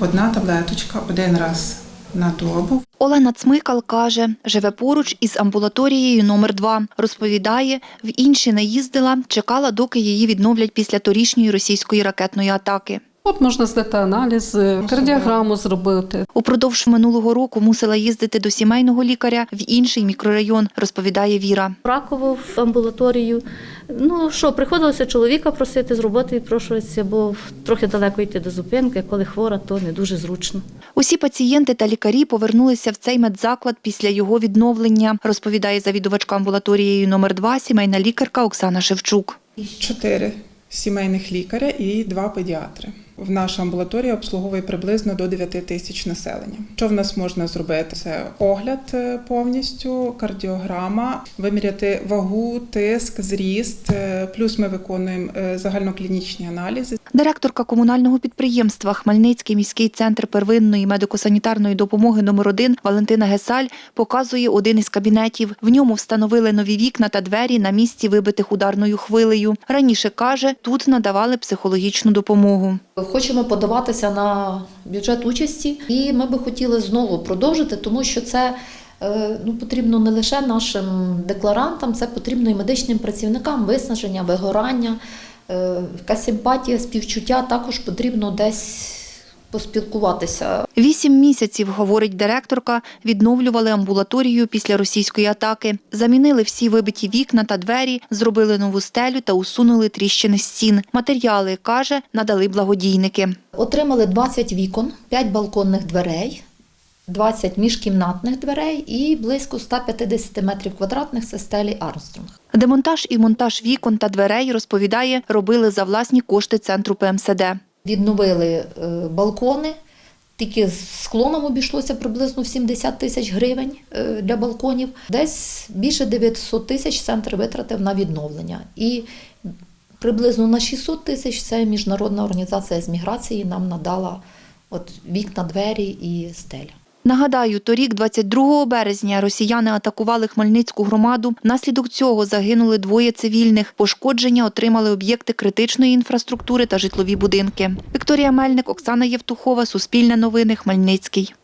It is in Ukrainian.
Одна таблеточка один раз на добу. Олена Цмикал каже, живе поруч із амбулаторією номер 2 Розповідає, в інші не їздила, чекала, доки її відновлять після торішньої російської ракетної атаки. От можна здати аналіз, кардіограму зробити. Упродовж минулого року мусила їздити до сімейного лікаря в інший мікрорайон, розповідає Віра. Раково в амбулаторію. Ну що, приходилося чоловіка просити з роботи відпрошуватися, бо трохи далеко йти до зупинки. Коли хвора, то не дуже зручно. Усі пацієнти та лікарі повернулися в цей медзаклад після його відновлення, розповідає завідувачка амбулаторією номер 2 сімейна лікарка Оксана Шевчук. Чотири сімейних лікаря і два педіатри. В нашій амбулаторії обслуговує приблизно до 9 тисяч населення. Що в нас можна зробити? Це огляд е, повністю, кардіограма, виміряти вагу, тиск, зріст. е, Плюс ми виконуємо е, загальноклінічні аналізи. Директорка комунального підприємства Хмельницький міський центр первинної медико-санітарної допомоги номер 1 Валентина Гесаль показує один із кабінетів. В ньому встановили нові вікна та двері на місці вибитих ударною хвилею. Раніше каже, тут надавали психологічну допомогу. Хочемо подаватися на бюджет участі, і ми би хотіли знову продовжити, тому що це е, ну, потрібно не лише нашим декларантам, це потрібно і медичним працівникам виснаження, вигорання, е, якась симпатія, співчуття. Також потрібно десь поспілкуватися. Вісім місяців, говорить директорка, відновлювали амбулаторію після російської атаки. Замінили всі вибиті вікна та двері, зробили нову стелю та усунули тріщини стін. Матеріали, каже, надали благодійники. Отримали 20 вікон, 5 балконних дверей. 20 міжкімнатних дверей і близько 150 метрів квадратних це стелі Армстронг. Демонтаж і монтаж вікон та дверей, розповідає, робили за власні кошти центру ПМСД. Відновили е, балкони. Тільки з склоном обійшлося приблизно в 70 тисяч гривень е, для балконів. Десь більше 900 тисяч центр витратив на відновлення. І приблизно на 600 тисяч це міжнародна організація з міграції нам надала от вікна, двері і стеля. Нагадаю, торік, 22 березня, росіяни атакували Хмельницьку громаду. Внаслідок цього загинули двоє цивільних. Пошкодження отримали об'єкти критичної інфраструктури та житлові будинки. Вікторія Мельник, Оксана Євтухова, Суспільне новини, Хмельницький.